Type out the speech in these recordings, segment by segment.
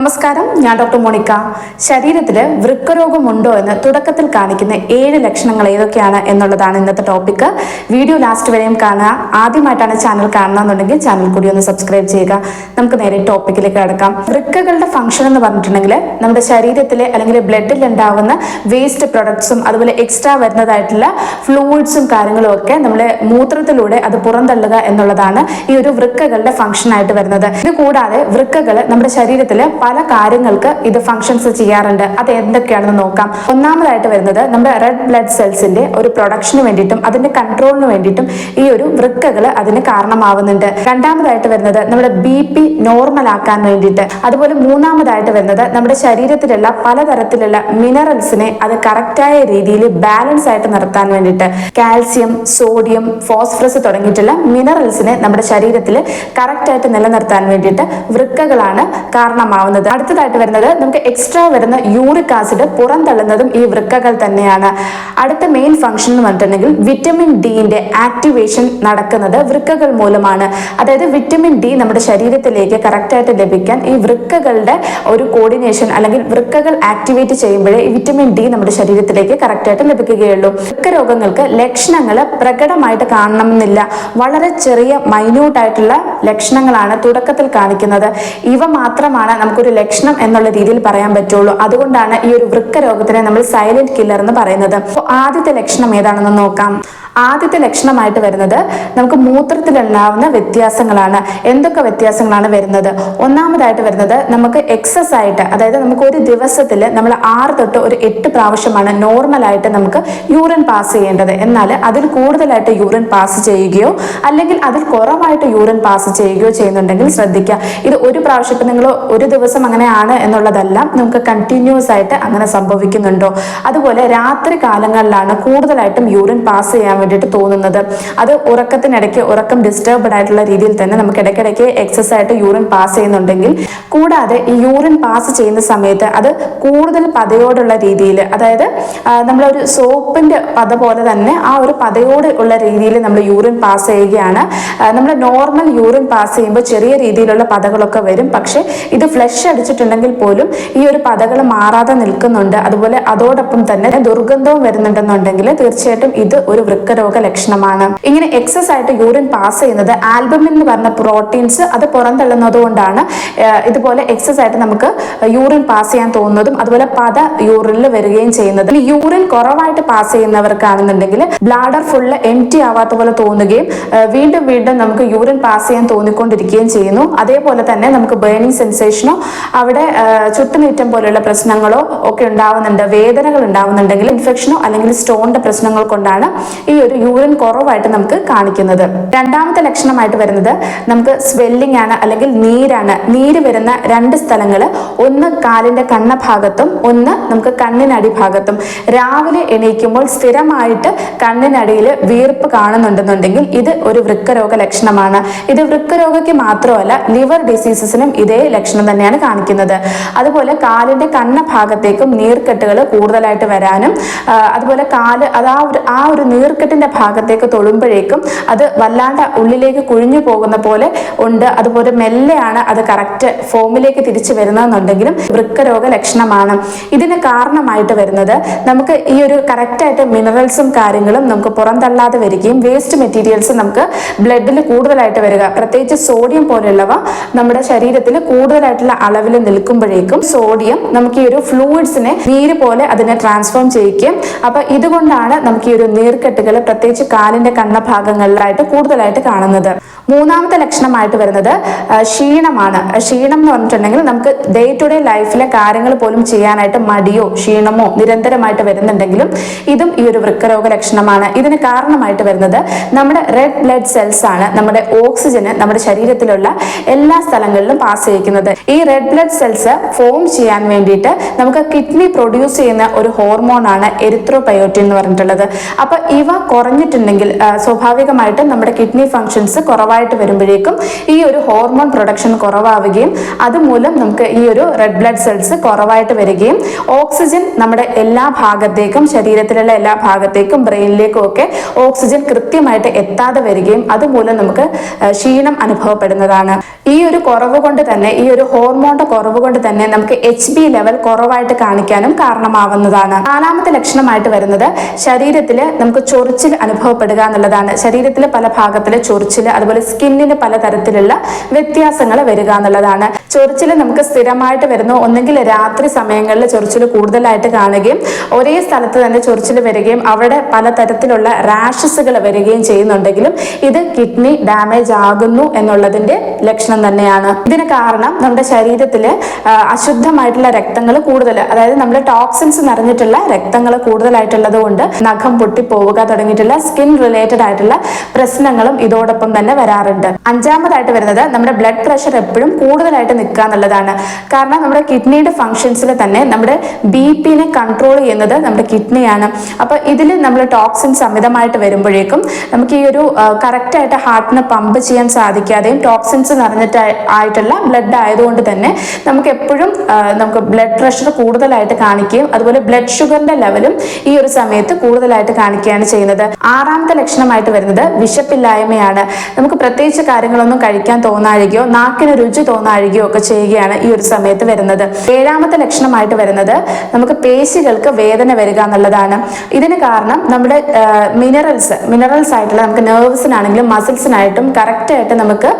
നമസ്കാരം ഞാൻ doctor Monica. ശരീരത്തിൽ വൃക്കരോഗമുണ്ടോ എന്ന് തുടക്കത്തിൽ കാണിക്കുന്ന ഏഴ് ലക്ഷണങ്ങൾ ഏതൊക്കെയാണ് എന്നുള്ളതാണ് ഇന്നത്തെ ടോപ്പിക്ക് വീഡിയോ ലാസ്റ്റ് വരെയും കാണുക. ആദ്യമായിട്ടാണ് ചാനൽ കാണണമെന്നുണ്ടെങ്കിൽ ചാനൽ കൂടി ഒന്ന് സബ്സ്ക്രൈബ് ചെയ്യുക. നമുക്ക് നേരെ ടോപ്പിക്കിലേക്ക് കിടക്കാം. വൃക്കകളുടെ ഫംഗ്ഷൻ എന്ന് പറഞ്ഞിട്ടുണ്ടെങ്കിൽ നമ്മുടെ ശരീരത്തിലെ അല്ലെങ്കിൽ ബ്ലഡിൽ ഉണ്ടാവുന്ന വേസ്റ്റ് പ്രൊഡക്ട്സും അതുപോലെ എക്സ്ട്രാ വരുന്നതായിട്ടുള്ള ഫ്ലൂയിഡ്സും കാര്യങ്ങളും ഒക്കെ നമ്മുടെ മൂത്രത്തിലൂടെ അത് പുറന്തള്ളുക എന്നുള്ളതാണ് ഈ ഒരു വൃക്കകളുടെ ഫംഗ്ഷൻ ആയിട്ട് വരുന്നത്. ഇത് കൂടാതെ വൃക്കകൾ നമ്മുടെ ശരീരത്തിൽ പല കാര്യങ്ങൾക്ക് ഇത് ഫങ്ഷൻസ് ചെയ്യാറുണ്ട്. അത് എന്തൊക്കെയാണെന്ന് നോക്കാം. ഒന്നാമതായിട്ട് വരുന്നത് നമ്മുടെ റെഡ് ബ്ലഡ് സെൽസിന്റെ ഒരു പ്രൊഡക്ഷന് വേണ്ടിയിട്ടും അതിന്റെ കൺട്രോളിന് വേണ്ടിയിട്ടും ഈ ഒരു വൃക്കകൾ അതിന് കാരണമാവുന്നുണ്ട്. രണ്ടാമതായിട്ട് വരുന്നത് നമ്മുടെ ബി പി നോർമൽ ആക്കാൻ വേണ്ടിയിട്ട്. അതുപോലെ മൂന്നാമതായിട്ട് വരുന്നത് നമ്മുടെ ശരീരത്തിലുള്ള പലതരത്തിലുള്ള മിനറൽസിനെ അത് കറക്റ്റായ രീതിയിൽ ബാലൻസ് ആയിട്ട് നിർത്താൻ വേണ്ടിയിട്ട്. കാൽസ്യം സോഡിയം ഫോസ്ഫറസ് തുടങ്ങിയിട്ടുള്ള മിനറൽസിനെ നമ്മുടെ ശരീരത്തിൽ കറക്റ്റായിട്ട് നിലനിർത്താൻ വേണ്ടിയിട്ട് വൃക്കകളാണ് കാരണമാവുന്നത്. അടുത്തതായിട്ട് വരുന്നത് നമുക്ക് എക്സ്ട്രാ വരുന്ന യൂറിക് ആസിഡ് പുറന്തള്ളുന്നതും ഈ വൃക്കകൾ തന്നെയാണ്. അടുത്ത മെയിൻ ഫംഗ്ഷൻ എന്ന് പറഞ്ഞിട്ടുണ്ടെങ്കിൽ വിറ്റമിൻ ഡിന്റെ ആക്ടിവേഷൻ നടക്കുന്നത് വൃക്കകൾ മൂലമാണ്. അതായത് വിറ്റമിൻ ഡി നമ്മുടെ ശരീരത്തിലേക്ക് കറക്റ്റായിട്ട് ലഭിക്കാൻ ഈ വൃക്കകളുടെ ഒരു കോർഡിനേഷൻ അല്ലെങ്കിൽ വൃക്കകൾ ആക്ടിവേറ്റ് ചെയ്യുമ്പോഴേ ഈ വിറ്റമിൻ ഡി നമ്മുടെ ശരീരത്തിലേക്ക് കറക്റ്റായിട്ട് ലഭിക്കുകയുള്ളൂ. വൃക്ക രോഗങ്ങൾക്ക് ലക്ഷണങ്ങൾ പ്രകടമായിട്ട് കാണണമെന്നില്ല. വളരെ ചെറിയ മൈന്യൂട്ടായിട്ടുള്ള ലക്ഷണങ്ങളാണ് തുടക്കത്തിൽ കാണിക്കുന്നത്. ഇവ മാത്രമാണ് നമുക്കൊരു ലക്ഷണം എന്നുള്ള രീതിയിൽ പറയാൻ പറ്റുള്ളൂ. അതുകൊണ്ടാണ് ഈ ഒരു വൃക്ക രോഗത്തിനെ നമ്മൾ സൈലന്റ് കില്ലർ എന്ന് പറയുന്നത്. അപ്പോൾ ആദ്യത്തെ ലക്ഷണം ഏതാണെന്ന് നോക്കാം. ആദ്യത്തെ ലക്ഷണമായിട്ട് വരുന്നത് നമുക്ക് മൂത്രത്തിലുണ്ടാവുന്ന വ്യത്യാസങ്ങളാണ്. എന്തൊക്കെ വ്യത്യാസങ്ങളാണ് വരുന്നത്? ഒന്നാമതായിട്ട് വരുന്നത് നമുക്ക് എക്സസ് ആയിട്ട് അതായത് നമുക്ക് ഒരു ദിവസത്തിൽ നമ്മൾ ആറ് തൊട്ട് ഒരു എട്ട് പ്രാവശ്യമാണ് നോർമലായിട്ട് നമുക്ക് യൂറിൻ പാസ് ചെയ്യേണ്ടത്. എന്നാൽ അതിൽ കൂടുതലായിട്ട് യൂറിൻ പാസ് ചെയ്യുകയോ അല്ലെങ്കിൽ അതിൽ കുറവായിട്ട് യൂറിൻ പാസ് ചെയ്യുകയോ ചെയ്യുന്നുണ്ടെങ്കിൽ ശ്രദ്ധിക്കുക. ഇത് ഒരു പ്രാവശ്യം ഇപ്പം നിങ്ങൾ ഒരു ദിവസം അങ്ങനെയാണ് എന്നുള്ളതല്ല നമുക്ക് കണ്ടിന്യൂസ് ആയിട്ട് അങ്ങനെ സംഭവിക്കുന്നുണ്ടോ? അതുപോലെ രാത്രി കാലങ്ങളിലാണ് കൂടുതലായിട്ടും യൂറിൻ പാസ് ചെയ്യാൻ വേണ്ടിയിട്ട് തോന്നുന്നത്. അത് ഉറക്കത്തിനിടയ്ക്ക് ഉറക്കം ഡിസ്റ്റർബ്ഡ് ആയിട്ടുള്ള രീതിയിൽ തന്നെ നമുക്ക് ഇടയ്ക്കിടയ്ക്ക് എക്സസ് ആയിട്ട് യൂറിൻ പാസ് ചെയ്യുന്നുണ്ടെങ്കിൽ കൂടാതെ ഈ യൂറിൻ പാസ് ചെയ്യുന്ന സമയത്ത് അത് കൂടുതൽ പതയോടുള്ള രീതിയിൽ അതായത് നമ്മളൊരു സോപ്പിന്റെ പത പോലെ തന്നെ ആ ഒരു പതയോട് ഉള്ള രീതിയിൽ നമ്മൾ യൂറിൻ പാസ് ചെയ്യുകയാണ്. നമ്മൾ നോർമൽ യൂറിൻ പാസ് ചെയ്യുമ്പോൾ ചെറിയ രീതിയിലുള്ള പതകളൊക്കെ വരും. പക്ഷേ ഇത് ഫ്ലഷ് അടിച്ചിട്ടുണ്ടെങ്കിൽ പോലും ഈ ഒരു പതകൾ മാറാതെ നിൽക്കുന്നുണ്ട്. അതുപോലെ അതോടൊപ്പം തന്നെ ദുർഗന്ധവും വരുന്നുണ്ടെന്നുണ്ടെങ്കിൽ തീർച്ചയായിട്ടും ഇത് ഒരു വൃക്കരോഗ ലക്ഷണമാണ് ഇങ്ങനെ എക്സസ് ആയിട്ട് യൂറിൻ പാസ് ചെയ്യുന്നത് ആൽബമിൻ എന്ന് പറഞ്ഞ പ്രോട്ടീൻസ് അത് പുറന്തള്ളുന്നത് കൊണ്ടാണ് ഇതുപോലെ എക്സസ് ആയിട്ട് നമുക്ക് യൂറിൻ പാസ് ചെയ്യാൻ തോന്നുന്നതും അതുപോലെ പത യൂറിനിൽ വരികയും ചെയ്യുന്നത്. യൂറിൻ കുറവായിട്ട് പാസ് ചെയ്യുന്നവർക്കാണെന്നുണ്ടെങ്കിൽ ബ്ലാഡർ ഫുള്ള് എം ടി ആവാത്ത പോലെ തോന്നുകയും വീണ്ടും വീണ്ടും നമുക്ക് യൂറിൻ പാസ് ചെയ്യാൻ തോന്നിക്കൊണ്ടിരിക്കുകയും ചെയ്യുന്നു. അതേപോലെ തന്നെ നമുക്ക് ബേണിംഗ് സെൻസേഷനോ അവിടെ ചുട്ടുനീറ്റം പോലെയുള്ള പ്രശ്നങ്ങളോ ഒക്കെ ഉണ്ടാവുന്നുണ്ട് വേദനകൾ ഉണ്ടാവുന്നുണ്ടെങ്കിൽ ഇൻഫെക്ഷനോ അല്ലെങ്കിൽ സ്റ്റോണിന്റെ പ്രശ്നങ്ങൾ കൊണ്ടാണ് ഈ ഒരു യൂറിൻ കുറവായിട്ട് നമുക്ക് കാണിക്കുന്നത്. രണ്ടാമത്തെ ലക്ഷണമായിട്ട് വരുന്നത് നമുക്ക് സ്വെല്ലിംഗ് ആണ് അല്ലെങ്കിൽ നീരാണ്. നീര് വരുന്ന രണ്ട് സ്ഥലങ്ങൾ ഒന്ന് കാലിന്റെ കണ്ണ ഭാഗത്തും ഒന്ന് നമുക്ക് കണ്ണിനടിഭാഗത്തും. രാവിലെ എണീക്കുമ്പോൾ സ്ഥിരമായിട്ട് കണ്ണിനടിയിൽ വീർപ്പ് കാണുന്നുണ്ടെന്നുണ്ടെങ്കിൽ ഇത് ഒരു വൃക്കരോഗ ലക്ഷണമാണ്. ഇത് വൃക്കരോഗയ്ക്ക് മാത്രമല്ല ലിവർ ഡിസീസസിനും ഇതേ ലക്ഷണം തന്നെയാണ് കാണിക്കുന്നത്. അതുപോലെ കാലിന്റെ കണ്ണ ഭാഗത്തേക്കും നീർക്കെട്ടുകൾ കൂടുതലായിട്ട് വരാനും അതുപോലെ കാൽ അത് ആ ഒരു ആ ഒരു നീർക്കെട്ടിന്റെ ഭാഗത്തേക്ക് തൊടുമ്പോഴേക്കും അത് വല്ലാണ്ട് ഉള്ളിലേക്ക് കുഴിഞ്ഞു പോകുന്ന പോലെ ഉണ്ട്. അതുപോലെ മെല്ലെയാണ് അത് കറക്റ്റ് ഫോമിലേക്ക് തിരിച്ചു വരുന്നതെന്നുണ്ടെങ്കിലും വൃക്കരോഗ ലക്ഷണമാണ് ഇതിന് കാരണമായിട്ട് വരുന്നത് നമുക്ക് ഈ ഒരു കറക്റ്റായിട്ട് മിനറൽസും കാര്യങ്ങളും നമുക്ക് പുറന്തള്ളാതെ വരികയും വേസ്റ്റ് മെറ്റീരിയൽസ് നമുക്ക് ബ്ലഡിൽ കൂടുതലായിട്ട് വരിക. പ്രത്യേകിച്ച് സോഡിയം പോലെയുള്ളവ നമ്മുടെ ശരീരത്തിൽ കൂടുതലായിട്ടുള്ള അളവിൽ നിൽക്കുമ്പോഴേക്കും സോഡിയം നമുക്ക് ഈ ഒരു ഫ്ലൂയിഡ്സിനെ നീര് പോലെ അതിനെ ട്രാൻസ്ഫോം ചെയ്യിക്കും അപ്പൊ ഇതുകൊണ്ടാണ് നമുക്ക് ഈ ഒരു നീർക്കെട്ടുകൾ പ്രത്യേകിച്ച് കാലിന്റെ കണ്ണ ഭാഗങ്ങളിലായിട്ട് കൂടുതലായിട്ട് കാണുന്നത്. മൂന്നാമത്തെ ലക്ഷണമായിട്ട് വരുന്നത് ക്ഷീണമാണ്. ക്ഷീണം എന്ന് പറഞ്ഞിട്ടുണ്ടെങ്കിൽ നമുക്ക് ഡേ ടു ഡേ ലൈഫിലെ കാര്യങ്ങൾ പോലും ചെയ്യാനായിട്ട് മടിയോ ക്ഷീണമോ നിരന്തരമായിട്ട് വരുന്നുണ്ടെങ്കിലും ഇതും ഈ ഒരു വൃക്കരോഗ ലക്ഷണമാണ്. ഇതിന് കാരണമായിട്ട് വരുന്നത് നമ്മുടെ റെഡ് ബ്ലഡ് സെൽസ് ആണ് നമ്മുടെ ഓക്സിജന് നമ്മുടെ ശരീരത്തിലുള്ള എല്ലാ സ്ഥലങ്ങളിലും പാസ് ചെയ്യിക്കുന്നത്. ഈ റെഡ് ബ്ലഡ് സെൽസ് ഫോം ചെയ്യാൻ വേണ്ടിയിട്ട് നമുക്ക് കിഡ്നി പ്രൊഡ്യൂസ് ചെയ്യുന്ന ഒരു ഹോർമോൺ ആണ് എരിത്രോബയോട്ടിൻ എന്ന് പറഞ്ഞിട്ടുള്ളത്. അപ്പൊ ഇവ കുറഞ്ഞിട്ടുണ്ടെങ്കിൽ സ്വാഭാവികമായിട്ടും നമ്മുടെ കിഡ്നി ഫങ്ഷൻസ് കുറവായിട്ട് വരുമ്പോഴേക്കും ഈ ഒരു ഹോർമോൺ പ്രൊഡക്ഷൻ കുറവാവുകയും അതുമൂലം നമുക്ക് ഈ ഒരു റെഡ് ബ്ലഡ് സെൽസ് കുറവായിട്ട് വരികയും ഓക്സിജൻ നമ്മുടെ എല്ലാ ഭാഗത്തേക്കും ശരീരത്തിലുള്ള എല്ലാ ഭാഗത്തേക്കും ബ്രെയിനിലേക്കും ഒക്കെ ഓക്സിജൻ കൃത്യമായിട്ട് എത്താതെ വരികയും അതുമൂലം നമുക്ക് ക്ഷീണം അനുഭവപ്പെടുന്നതാണ്. ഈ ഒരു കുറവ് കൊണ്ട് തന്നെ ഈ ഒരു ഹോർമോണിന്റെ കുറവ് കൊണ്ട് തന്നെ നമുക്ക് എച്ച് ബി ലെവൽ കുറവായിട്ട് കാണിക്കാനും കാരണമാവുന്നതാണ്. നാലാമത്തെ ലക്ഷണമായിട്ട് വരുന്നത് ശരീരത്തിൽ നമുക്ക് ചൊറിച്ചിൽ അനുഭവപ്പെടുക എന്നുള്ളതാണ്. ശരീരത്തിലെ പല ഭാഗത്തിലെ ചൊറിച്ചിൽ അതുപോലെ സ്കിന്നിന് പലതരത്തിലുള്ള വ്യത്യാസങ്ങൾ വരിക എന്നുള്ളതാണ്. ചൊറിച്ചിൽ നമുക്ക് സ്ഥിരമായിട്ട് വരുന്നു. ഒന്നെങ്കിൽ രാത്രി സമയങ്ങളിൽ ചൊറിച്ചിൽ കൂടുതലായിട്ട് കാണുകയും ഒരേ സ്ഥലത്ത് തന്നെ ചൊറിച്ചിൽ വരികയും അവിടെ പലതരത്തിലുള്ള റാഷസുകൾ വരികയും ചെയ്യുന്നുണ്ടെങ്കിലും ഇത് കിഡ്നി ഡാമേജ് ആകുന്നു എന്നുള്ളതിന്റെ ലക്ഷണം തന്നെയാണ്. ഇതിന് കാരണം നമ്മുടെ ശരീരത്തിൽ അശുദ്ധമായിട്ടുള്ള രക്തങ്ങൾ കൂടുതൽ അതായത് നമ്മുടെ ടോക്സിൻസ് നിറഞ്ഞിട്ടുള്ള രക്തങ്ങൾ കൂടുതലായിട്ടുള്ളത് കൊണ്ട് നഖം പൊട്ടിപ്പോവുക തുടങ്ങിയിട്ടുള്ള സ്കിൻ റിലേറ്റഡ് ആയിട്ടുള്ള പ്രശ്നങ്ങളും ഇതോടൊപ്പം തന്നെ വരാറുണ്ട്. അഞ്ചാമതായിട്ട് വരുന്നത് നമ്മുടെ ബ്ലഡ് പ്രഷർ എപ്പോഴും കൂടുതലായിട്ട് നിൽക്കുക എന്നുള്ളതാണ്. കാരണം നമ്മുടെ കിഡ്നിയുടെ ഫങ്ഷൻസിൽ തന്നെ നമ്മുടെ ബി പിനെ കൺട്രോൾ ചെയ്യുന്നത് നമ്മുടെ കിഡ്നിയാണ്. അപ്പൊ ഇതിൽ നമ്മൾ ടോക്സിൻസ് അമിതമായിട്ട് വരുമ്പോഴേക്കും നമുക്ക് ഈ ഒരു കറക്റ്റ് ആയിട്ട് ഹാർട്ടിനെ പമ്പ് ചെയ്യാൻ സാധിക്കാതെയും ടോക്സിൻസ് നിറഞ്ഞിട്ട് ആയിട്ടുള്ള ബ്ലഡ് ആയതുകൊണ്ട് തന്നെ നമുക്ക് എപ്പോഴും നമുക്ക് ബ്ലഡ് പ്രഷർ കൂടുതലായിട്ട് കാണിക്കുകയും അതുപോലെ ബ്ലഡ് ഷുഗറിന്റെ ലെവലും ഈ ഒരു സമയത്ത് കൂടുതലായിട്ട് കാണിക്കുകയാണ് ചെയ്യുന്നത്. ആറാമത്തെ ലക്ഷണമായിട്ട് വരുന്നത് വിശപ്പില്ലായ്മയാണ്. നമുക്ക് പ്രത്യേകിച്ച് കാര്യങ്ങളൊന്നും കഴിക്കാൻ തോന്നാഴികയോ നാക്കിന് രുചി തോന്നാഴികയോ ഒക്കെ ചെയ്യുകയാണ് ഈ ഒരു സമയത്ത് വരുന്നത്. ഏഴാമത്തെ ലക്ഷണമായിട്ട് വരുന്നത് നമുക്ക് പേശികൾക്ക് വേദന വരിക എന്നുള്ളതാണ്. ഇതിന് കാരണം നമ്മുടെ മിനറൽസ് മിനറൽസ് ആയിട്ടുള്ള നമുക്ക് നെർവ്സിനാണെങ്കിലും മസിൽസിനായിട്ടും കറക്റ്റ് ആയിട്ട് നമുക്ക്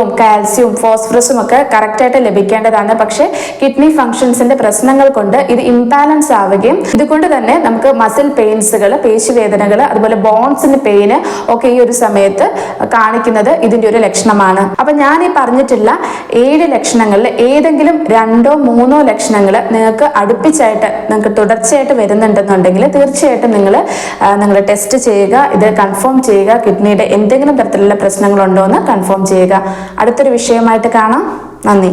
സോഡിയവും കാൽസ്യവും ഫോസ്ഫറസും ഒക്കെ കറക്റ്റായിട്ട് ലഭിക്കേണ്ടതാണ്. പക്ഷേ കിഡ്നി ഫംഗ്ഷൻസിന്റെ പ്രശ്നങ്ങൾ കൊണ്ട് ഇത് ഇംബാലൻസ് ആവുകയും ഇതുകൊണ്ട് തന്നെ നമുക്ക് മസിൽ പെയിൻസുകൾ പേശിവേദനകൾ അതുപോലെ ബോൺസിന് പെയിന് ഒക്കെ ഈ ഒരു സമയത്ത് കാണിക്കുന്നത് ഇതിന്റെ ഒരു ലക്ഷണമാണ്. അപ്പൊ ഞാൻ ഈ പറഞ്ഞിട്ടുള്ള ഏഴ് ലക്ഷണങ്ങളിൽ ഏതെങ്കിലും രണ്ടോ മൂന്നോ ലക്ഷണങ്ങൾ നിങ്ങൾക്ക് അടുപ്പിച്ചായിട്ട് നിങ്ങൾക്ക് തുടർച്ചയായിട്ട് വരുന്നുണ്ടെന്നുണ്ടെങ്കിൽ തീർച്ചയായിട്ടും നിങ്ങൾ നിങ്ങൾ ടെസ്റ്റ് ചെയ്യുക ഇത് കൺഫേം ചെയ്യുക കിഡ്നിയുടെ എന്തെങ്കിലും തരത്തിലുള്ള പ്രശ്നങ്ങളുണ്ടോ എന്ന് കൺഫേം ചെയ്യുക. അടുത്തൊരു വിഷയമായിട്ട് കാണാം. നന്ദി.